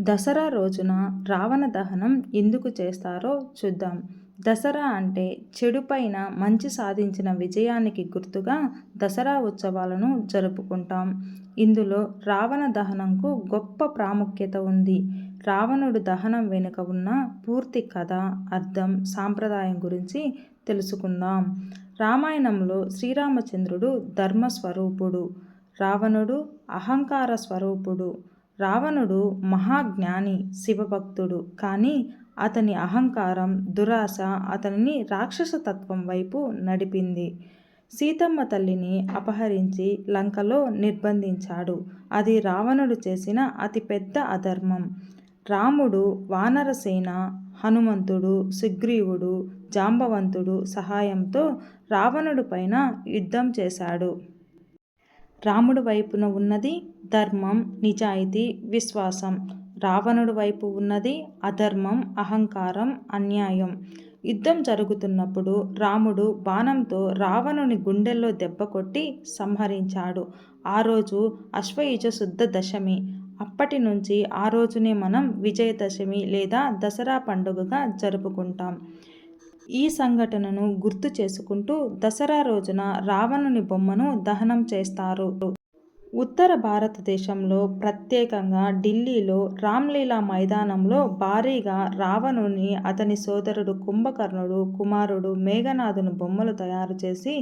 దసరా రోజున రావణ దహనం ఎందుకు చేస్తారో చూద్దాం. దసరా అంటే చెడుపైన మంచి సాధించిన విజయానికి గుర్తుగా దసరా ఉత్సవాలను జరుపుకుంటాం. ఇందులో రావణ దహనంకు గొప్ప ప్రాముఖ్యత ఉంది. రావణుడు దహనం వెనుక ఉన్న పూర్తి కథ, అర్థం, సాంప్రదాయం గురించి తెలుసుకుందాం. రామాయణంలో శ్రీరామచంద్రుడు ధర్మ స్వరూపుడు. రావణుడు అహంకార స్వరూపుడు. రావణుడు మహాజ్ఞాని, శివభక్తుడు. కానీ అతని అహంకారం, దురాశ అతనిని రాక్షస తత్వం వైపు నడిపింది. సీతమ్మ తల్లిని అపహరించి లంకలో నిర్బంధించాడు. అది రావణుడు చేసిన అతిపెద్ద అధర్మం. రాముడు, వానరసేన, హనుమంతుడు, సుగ్రీవుడు, జాంబవంతుడు సహాయంతో రావణుడు పైన యుద్ధం చేశాడు. రాముడి వైపున ఉన్నది ధర్మం, నిజాయితీ, విశ్వాసం. రావణుడి వైపు ఉన్నది అధర్మం, అహంకారం, అన్యాయం. యుద్ధం జరుగుతున్నప్పుడు రాముడు బాణంతో రావణుని గుండెల్లో దెబ్బ కొట్టి సంహరించాడు. ఆ రోజు అశ్వయుజ శుద్ధ దశమి. అప్పటి నుంచి ఆ రోజునే మనం విజయదశమి లేదా దసరా పండుగగా జరుపుకుంటాం. ఈ సంఘటనను గుర్తు చేసుకుంటూ దసరా రోజున రావణుని బొమ్మను దహనం చేస్తారు. ఉత్తర భారతదేశంలో ప్రత్యేకంగా ఢిల్లీలో రామ్లీలా మైదానంలో భారీగా రావణుని, అతని సోదరుడు కుంభకర్ణుడు కుమారుడు మేఘనాథుని బొమ్మలు తయారు చేసి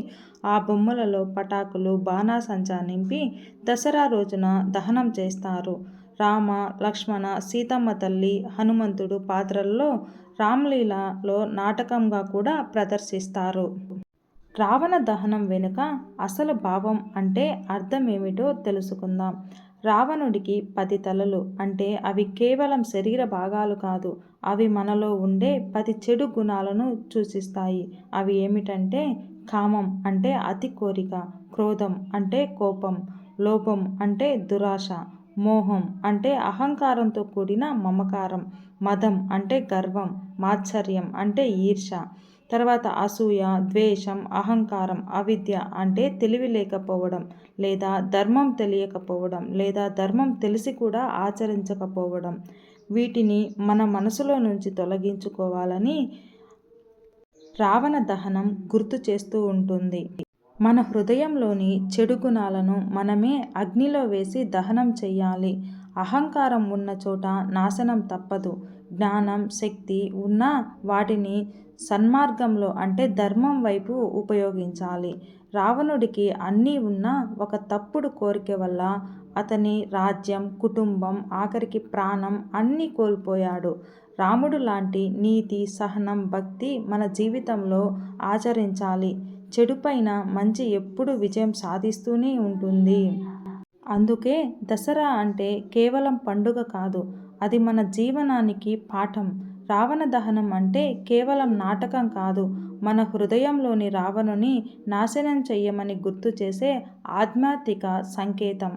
ఆ బొమ్మలలో పటాకులు, బాణాసంచా నింపి దసరా రోజున దహనం చేస్తారు. రామ, లక్ష్మణ, సీతమ్మ తల్లి, హనుమంతుడు పాత్రల్లో రామ్లీలాలో నాటకంగా కూడా ప్రదర్శిస్తారు. రావణ దహనం వెనుక అసలు భావం అంటే అర్థం ఏమిటో తెలుసుకుందాం. రావణుడికి పది తలలు. అంటే అవి కేవలం శరీర భాగాలు కాదు. అవి మనలో ఉండే పది చెడు గుణాలను సూచిస్తాయి. అవి ఏమిటంటే కామం అంటే అతి కోరిక, క్రోధం అంటే కోపం, లోపం అంటే దురాశ, మోహం అంటే అహంకారంతో కూడిన మమకారం, మదం అంటే గర్వం, మాత్సర్యం అంటే ఈర్ష తర్వాత అసూయ, ద్వేషం, అహంకారం, అవిద్య అంటే తెలివి లేకపోవడం లేదా ధర్మం తెలియకపోవడం లేదా ధర్మం తెలిసి కూడా ఆచరించకపోవడం. వీటిని మన మనసులో నుంచి తొలగించుకోవాలని రావణ దహనం గుర్తు చేస్తూ ఉంటుంది. మన హృదయంలోని చెడు గుణాలను మనమే అగ్నిలో వేసి దహనం చెయ్యాలి. అహంకారం ఉన్న చోట నాశనం తప్పదు. జ్ఞానం, శక్తి ఉన్నా వాటిని సన్మార్గంలో అంటే ధర్మం వైపు ఉపయోగించాలి. రావణుడికి అన్నీ ఉన్నా ఒక తప్పుడు కోరిక వల్ల అతని రాజ్యం, కుటుంబం ఆఖరికి ప్రాణం అన్నీ కోల్పోయాడు. రాముడు లాంటి నీతి, సహనం, భక్తి మన జీవితంలో ఆచరించాలి. చెడుపైన మంచి ఎప్పుడూ విజయం సాధిస్తూనే ఉంటుంది. అందుకే దసరా అంటే కేవలం పండుగ కాదు. అది మన జీవనానికి పాఠం. రావణ దహనం అంటే కేవలం నాటకం కాదు. మన హృదయంలోని రావణుని నాశనం చెయ్యమని గుర్తు చేసే ఆధ్యాత్మిక సంకేతం.